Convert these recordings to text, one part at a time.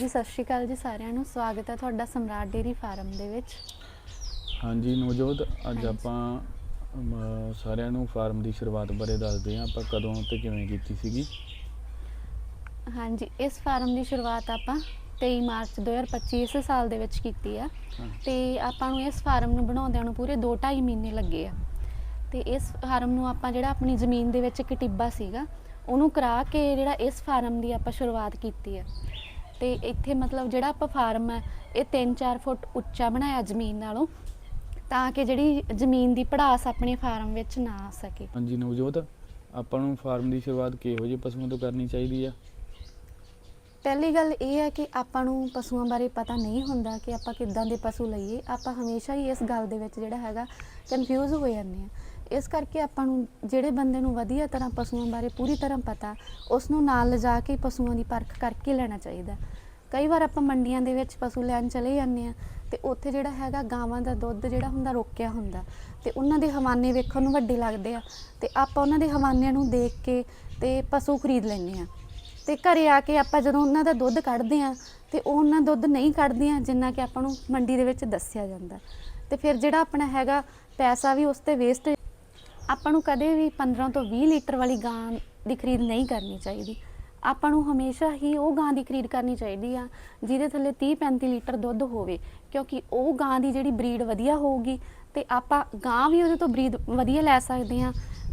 ਜੀ ਸਤਿ ਸ਼੍ਰੀ ਅਕਾਲ ਜੀ ਸਾਰਿਆਂ ਨੂੰ। ਸਵਾਗਤ ਹੈ ਤੁਹਾਡਾ ਸਮਰਾਟ ਡੇਰੀ ਫਾਰਮ ਦੇ ਵਿੱਚ। ਹਾਂਜੀ ਨਵਜੋਤ ਅੱਜ। ਆਪਾਂ ਸਾਰਿਆਂ ਨੂੰ ਫਾਰਮ ਦੀ ਸ਼ੁਰੂਆਤ ਬਾਰੇ ਦੱਸਦੇ ਹਾਂ। ਆਪਾਂ ਕਦੋਂ ਤੇ ਕਿਵੇਂ ਕੀਤੀ ਸੀਗੀ? ਹਾਂਜੀ ਇਸ ਫਾਰਮ ਦੀ ਸ਼ੁਰੂਆਤ ਆਪਾਂ 23 ਮਾਰਚ 2025 ਇਸ ਸਾਲ ਦੇ ਵਿੱਚ ਕੀਤੀ ਆ। ਤੇ ਆਪਾਂ ਨੂੰ ਇਸ ਫਾਰਮ ਨੂੰ ਬਣਾਉਂਦਿਆਂ ਨੂੰ ਪੂਰੇ 2.5 ਮਹੀਨੇ ਲੱਗੇ ਆ। ਤੇ ਇਸ ਫਾਰਮ ਨੂੰ ਆਪਾਂ ਜਿਹੜਾ ਆਪਣੀ ਜ਼ਮੀਨ ਦੇ ਵਿੱਚ ਇੱਕ ਟਿੱਬਾ ਸੀਗਾ ਉਹਨੂੰ ਕਰਾ ਕੇ ਜਿਹੜਾ ਇਸ ਫਾਰਮ ਦੀ ਆਪਾਂ ਸ਼ੁਰੂਆਤ ਕੀਤੀ ਆ। ਤੇ ਇੱਥੇ ਮਤਲਬ ਜਿਹੜਾ ਆਪਾਂ ਫਾਰਮ ਹੈ ਇਹ 3-4 ਫੁੱਟ ਉੱਚਾ ਬਣਾਇਆ ਜ਼ਮੀਨ ਨਾਲੋਂ ਤਾਂ ਕਿ ਜਿਹੜੀ ਜ਼ਮੀਨ ਦੀ ਪੜਾਸ ਆਪਣੇ ਫਾਰਮ ਵਿੱਚ ਨਾ ਆ ਸਕੇ। ਹਾਂਜੀ ਨਵਜੋਤ ਆਪਾਂ ਨੂੰ ਫਾਰਮ ਦੀ ਸ਼ੁਰੂਆਤ ਕਿਹੋ ਜਿਹੇ ਪਸ਼ੂਆਂ ਤੋਂ ਕਰਨੀ ਚਾਹੀਦੀ ਆ? ਪਹਿਲੀ ਗੱਲ ਇਹ ਹੈ ਕਿ ਆਪਾਂ ਨੂੰ ਪਸ਼ੂਆਂ ਬਾਰੇ ਪਤਾ ਨਹੀਂ ਹੁੰਦਾ ਕਿ ਆਪਾਂ ਕਿੱਦਾਂ ਦੇ ਪਸ਼ੂ ਲਈਏ। ਆਪਾਂ ਹਮੇਸ਼ਾ ਹੀ ਇਸ ਗੱਲ ਦੇ ਵਿੱਚ ਜਿਹੜਾ ਹੈਗਾ ਕਨਫਿਊਜ਼ ਹੋ ਜਾਂਦੇ ਆ। ਇਸ ਕਰਕੇ ਆਪਾਂ ਨੂੰ ਜਿਹੜੇ ਬੰਦੇ ਨੂੰ ਵਧੀਆ ਤਰ੍ਹਾਂ ਪਸ਼ੂਆਂ ਬਾਰੇ ਪੂਰੀ ਤਰ੍ਹਾਂ ਪਤਾ, ਉਸ ਨੂੰ ਨਾਲ ਲਿਜਾ ਕੇ ਪਸ਼ੂਆਂ ਦੀ ਪਰਖ ਕਰਕੇ ਲੈਣਾ ਚਾਹੀਦਾ। ਕਈ ਵਾਰ ਆਪਾਂ ਮੰਡੀਆਂ ਦੇ ਵਿੱਚ ਪਸ਼ੂ ਲੈਣ ਚਲੇ ਜਾਂਦੇ ਆ ਤੇ ਉੱਥੇ ਜਿਹੜਾ ਹੈਗਾ ਗਾਵਾਂ ਦਾ ਦੁੱਧ ਜਿਹੜਾ ਹੁੰਦਾ ਰੋਕਿਆ ਹੁੰਦਾ ਤੇ ਉਹਨਾਂ ਦੇ ਹਵਾਨੇ ਵੇਖਣ ਨੂੰ ਵੱਡੇ ਲੱਗਦੇ ਆ ਤੇ ਆਪਾਂ ਉਹਨਾਂ ਦੇ ਹਵਾਨਿਆਂ ਨੂੰ ਦੇਖ ਕੇ ਤੇ ਪਸ਼ੂ ਖਰੀਦ ਲੈਂਦੇ ਆ ਤੇ ਘਰੇ ਆ ਕੇ ਆਪਾਂ ਜਦੋਂ ਉਹਨਾਂ ਦਾ ਦੁੱਧ ਕੱਢਦੇ ਆ ਤੇ ਉਹ ਉਹਨਾਂ ਦੁੱਧ ਨਹੀਂ ਕੱਢਦੇ ਆ ਜਿੰਨਾ ਕਿ ਆਪਾਂ ਨੂੰ ਮੰਡੀ ਦੇ ਵਿੱਚ ਦੱਸਿਆ ਜਾਂਦਾ। ਤੇ ਫਿਰ ਜਿਹੜਾ ਆਪਣਾ ਹੈਗਾ ਪੈਸਾ ਵੀ ਉਸ ਤੇ ਵੇਸਟ ਆਪਾਂ ਨੂੰ ਕਦੇ ਵੀ 15 ਤੋਂ 20 ਲੀਟਰ ਵਾਲੀ ਗਾਂ ਦੀ ਖਰੀਦ ਨਹੀਂ ਕਰਨੀ ਚਾਹੀਦੀ। ਆਪਾਂ ਨੂੰ ਹਮੇਸ਼ਾ ਹੀ ਉਹ ਗਾਂ ਦੀ ਖਰੀਦ ਕਰਨੀ ਚਾਹੀਦੀ ਆ, ਜਿਹਦੇ ਥੱਲੇ 30 35 ਲੀਟਰ ਦੁੱਧ ਹੋਵੇ, ਕਿਉਂਕਿ ਉਹ ਗਾਂ ਦੀ ਜਿਹੜੀ ਬਰੀਡ ਵਧੀਆ ਹੋਊਗੀ ਤੇ ਆਪਾਂ ਗਾਂ ਵੀ ਉਹਦੇ ਤੋਂ ਬਰੀਡ ਵਧੀਆ ਲੈ ਸਕਦੇ ਆ,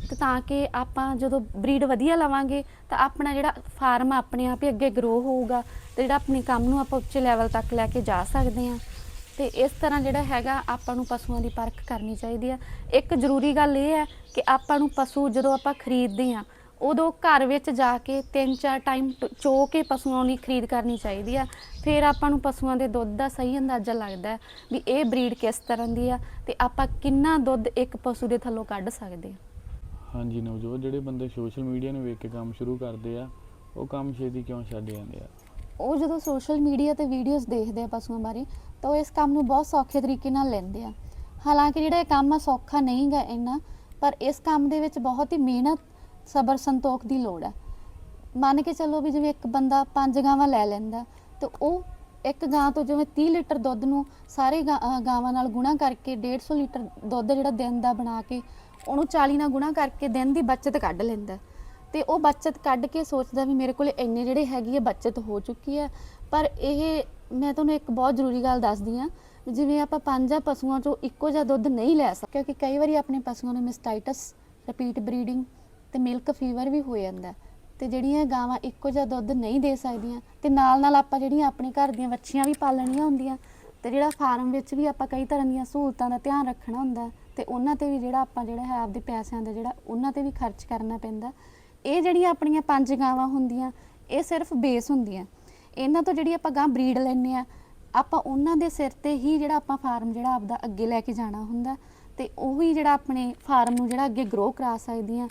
ਤੇ ਤਾਂ ਕਿ ਆਪਾਂ ਜਦੋਂ ਬਰੀਡ ਵਧੀਆ ਲਵਾਂਗੇ ਤਾਂ ਆਪਣਾ ਜਿਹੜਾ ਫਾਰਮ ਆਪਣੇ ਆਪ ਹੀ ਅੱਗੇ ਗਰੋ ਹੋਊਗਾ ਤੇ ਜਿਹੜਾ ਆਪਣੇ ਕੰਮ ਨੂੰ ਆਪਾਂ ਉੱਚੇ ਲੈਵਲ ਤੱਕ ਲੈ ਕੇ ਜਾ ਸਕਦੇ ਆ। ਤੇ ਇਸ ਤਰ੍ਹਾਂ ਜਿਹੜਾ ਹੈਗਾ ਆਪਾਂ ਨੂੰ ਪਸ਼ੂਆਂ ਦੀ ਪਰਖ ਕਰਨੀ ਚਾਹੀਦੀ ਆ। ਇੱਕ ਜ਼ਰੂਰੀ ਗੱਲ ਇਹ ਹੈ ਕਿ ਆਪਾਂ ਨੂੰ ਪਸ਼ੂ ਜਦੋਂ ਆਪਾਂ ਖਰੀਦਦੇ ਆ ਉਦੋਂ ਘਰ ਵਿੱਚ ਜਾ ਕੇ ਤਿੰਨ ਚਾਰ ਟਾਈਮ ਚੋ ਕੇ ਪਸ਼ੂਆਂ ਦੀ ਖਰੀਦ ਕਰਨੀ ਚਾਹੀਦੀ ਆ। ਫਿਰ ਆਪਾਂ ਨੂੰ ਪਸ਼ੂਆਂ ਦੇ ਦੁੱਧ ਦਾ ਸਹੀ ਅੰਦਾਜ਼ਾ ਲੱਗਦਾ ਹੈ ਵੀ ਇਹ ਬਰੀਡ ਕਿਸ ਤਰ੍ਹਾਂ ਦੀ ਆ ਤੇ ਆਪਾਂ ਕਿੰਨਾ ਦੁੱਧ ਇੱਕ ਪਸ਼ੂ ਦੇ ਥੱਲੋਂ ਕੱਢ ਸਕਦੇ ਆ ਹਾਂਜੀ ਨਵਜੋਤ, ਜਿਹੜੇ ਬੰਦੇ ਸੋਸ਼ਲ ਮੀਡੀਆ ਨੂੰ ਵੇਖ ਕੇ ਕੰਮ ਸ਼ੁਰੂ ਕਰਦੇ ਆ, ਉਹ ਕੰਮ ਛੇਤੀ ਕਿਉਂ ਛੱਡ ਜਾਂਦੇ ਆ? ਉਹ ਜਦੋਂ ਸੋਸ਼ਲ ਮੀਡੀਆ ਤੇ ਵੀਡੀਓਜ਼ ਦੇਖਦੇ ਆ ਪਸ਼ੂਆਂ ਬਾਰੇ, ਤਾਂ ਉਹ ਇਸ ਕੰਮ ਨੂੰ ਬਹੁਤ ਸੌਖੇ ਤਰੀਕੇ ਨਾਲ ਲੈਂਦੇ ਆ। ਹਾਲਾਂਕਿ ਜਿਹੜਾ ਇਹ ਕੰਮ ਆ ਸੌਖਾ ਨਹੀਂਗਾ ਇੰਨਾ, ਪਰ ਇਸ ਕੰਮ ਦੇ ਵਿੱਚ ਬਹੁਤ ਹੀ ਮਿਹਨਤ, ਸਬਰ, ਸੰਤੋਖ ਦੀ ਲੋੜ ਹੈ ਮੰਨ ਕੇ ਚੱਲੋ ਵੀ ਜਿਵੇਂ ਇੱਕ ਬੰਦਾ ਪੰਜ ਗਾਵਾਂ ਲੈ ਲੈਂਦਾ, ਤੇ ਉਹ ਇੱਕ ਗਾਂ ਤੋਂ ਜਿਵੇਂ 30 ਲੀਟਰ ਦੁੱਧ ਨੂੰ ਸਾਰੇ ਗਾ- ਗਾਵਾਂ ਨਾਲ ਗੁਣਾ ਕਰਕੇ 150 ਲੀਟਰ ਦੁੱਧ ਜਿਹੜਾ ਦਿਨ ਦਾ ਬਣਾ ਕੇ, ਉਹਨੂੰ 40 ਨਾਲ ਗੁਣਾ ਕਰਕੇ ਦਿਨ ਦੀ ਬਚਤ ਕੱਢ ਲੈਂਦਾ। ਤੇ ਉਹ ਬਚਤ ਕੱਢ ਕੇ ਸੋਚਦਾ ਵੀ ਮੇਰੇ ਕੋਲ ਇੰਨੇ ਜਿਹੜੇ ਹੈਗੀ ਹੈ ਬਚਤ ਹੋ ਚੁੱਕੀ ਹੈ ਪਰ ਇਹ, ਮੈਂ ਤੁਹਾਨੂੰ ਇੱਕ ਬਹੁਤ ਜ਼ਰੂਰੀ ਗੱਲ ਦੱਸਦੀ ਆ ਜਿਵੇਂ ਆਪਾਂ ਪੰਜਾਂ ਪਸ਼ੂਆਂ ਚੋਂ ਇੱਕੋ ਜਿਹਾ ਦੁੱਧ ਨਹੀਂ ਲੈ ਸਕਦੇ, ਕਿਉਂਕਿ ਕਈ ਵਾਰੀ ਆਪਣੇ ਪਸ਼ੂਆਂ ਨੂੰ ਮਿਸਟਾਈਟਸ ਰਿਪੀਟ ਬਰੀਡਿੰਗ ਤੇ ਮਿਲਕ ਫੀਵਰ ਵੀ ਹੋ ਜਾਂਦਾ ਤੇ ਜਿਹੜੀਆਂ ਗਾਵਾਂ ਇੱਕੋ ਜਿਹਾ ਦੁੱਧ ਨਹੀਂ ਦੇ ਸਕਦੀਆਂ, ਤੇ ਨਾਲ ਨਾਲ ਆਪਾਂ ਜਿਹੜੀਆਂ ਆਪਣੇ ਘਰ ਦੀਆਂ ਵੱਛੀਆਂ ਵੀ ਪਾਲਣੀਆਂ ਹੁੰਦੀਆਂ, ਤੇ ਜਿਹੜਾ ਫਾਰਮ ਵਿੱਚ ਵੀ ਆਪਾਂ ਕਈ ਤਰ੍ਹਾਂ ਦੀਆਂ ਸਹੂਲਤਾਂ ਦਾ ਧਿਆਨ ਰੱਖਣਾ ਹੁੰਦਾ, ਤੇ ਉਹਨਾਂ ਤੇ ਵੀ ਜਿਹੜਾ ਆਪਾਂ ਜਿਹੜਾ ਹੈ ਆਪਦੇ ਪੈਸਿਆਂ ਦਾ ਜਿਹੜਾ, ਉਹਨਾਂ ਤੇ ਵੀ ਖਰਚ ਕਰਨਾ ਪੈਂਦਾ। ਇਹ ਜਿਹੜੀਆਂ ਆਪਣੀਆਂ ਪੰਜ ਗਾਵਾਂ ਹੁੰਦੀਆਂ, ਇਹ ਸਿਰਫ ਬੇਸ ਹੁੰਦੀਆਂ। ਇਹਨਾਂ ਤੋਂ ਜਿਹੜੀ ਆਪਾਂ ਗਾਂ ਬਰੀਡ ਲੈਂਦੇ ਆ ਆਪਾਂ ਉਹਨਾਂ ਦੇ ਸਿਰ ਤੇ ਹੀ ਜਿਹੜਾ ਆਪਾਂ ਫਾਰਮ ਜਿਹੜਾ ਆਪਦਾ ਅੱਗੇ ਲੈ ਕੇ ਜਾਣਾ ਹੁੰਦਾ ਤੇ ਉਹੀ ਜਿਹੜਾ ਆਪਣੇ ਫਾਰਮ ਨੂੰ ਜਿਹੜਾ ਅੱਗੇ ਗਰੋ ਕਰਾ ਸਕਦੀਆਂ।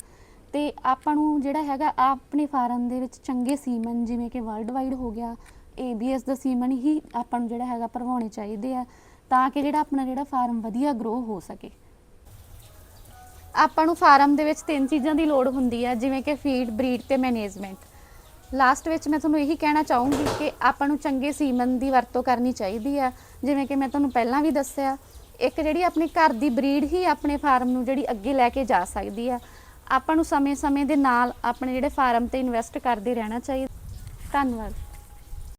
ਤੇ ਆਪਾਂ ਨੂੰ ਜਿਹੜਾ ਹੈਗਾ ਆਪਣੇ ਫਾਰਮ ਦੇ ਵਿੱਚ ਚੰਗੇ ਸੀਮਨ ਜਿਵੇਂ ਕਿ ਵਰਲਡ ਵਾਈਡ ਹੋ ਗਿਆ ਏਬੀਐਸ ਦਾ ਸੀਮਨ ਹੀ ਆਪਾਂ ਨੂੰ ਜਿਹੜਾ ਹੈਗਾ ਭਰਵਾਉਣੇ ਚਾਹੀਦੇ ਆ ਤਾਂ ਕਿ ਜਿਹੜਾ ਆਪਣਾ ਜਿਹੜਾ ਫਾਰਮ ਵਧੀਆ ਗਰੋ ਹੋ ਸਕੇ। ਆਪਾਂ ਨੂੰ ਫਾਰਮ ਦੇ ਵਿੱਚ ਤਿੰਨ ਚੀਜ਼ਾਂ ਦੀ ਲੋੜ ਹੁੰਦੀ ਆ, ਜਿਵੇਂ ਕਿ ਫੀਡ ਬਰੀਡ ਤੇ ਮੈਨੇਜਮੈਂਟ ਲਾਸਟ ਵਿੱਚ ਮੈਂ ਤੁਹਾਨੂੰ ਇਹੀ ਕਹਿਣਾ ਚਾਹੂੰਗੀ ਕਿ ਆਪਾਂ ਨੂੰ ਚੰਗੇ ਸੀਮਨ ਦੀ ਵਰਤੋਂ ਕਰਨੀ ਚਾਹੀਦੀ ਆ। ਜਿਵੇਂ ਕਿ ਮੈਂ ਤੁਹਾਨੂੰ ਪਹਿਲਾਂ ਵੀ ਦੱਸਿਆ, ਇੱਕ ਜਿਹੜੀ ਆਪਣੇ ਘਰ ਦੀ ਬਰੀਡ ਹੀ ਆਪਣੇ ਫਾਰਮ ਨੂੰ ਜਿਹੜੀ ਅੱਗੇ ਲੈ ਕੇ ਜਾ ਸਕਦੀ ਆ। ਆਪਾਂ ਨੂੰ ਸਮੇਂ-ਸਮੇਂ ਦੇ ਨਾਲ ਆਪਣੇ ਜਿਹੜੇ ਫਾਰਮ ਤੇ ਇਨਵੈਸਟ ਕਰਦੇ ਰਹਿਣਾ ਚਾਹੀਦਾ। ਧੰਨਵਾਦ।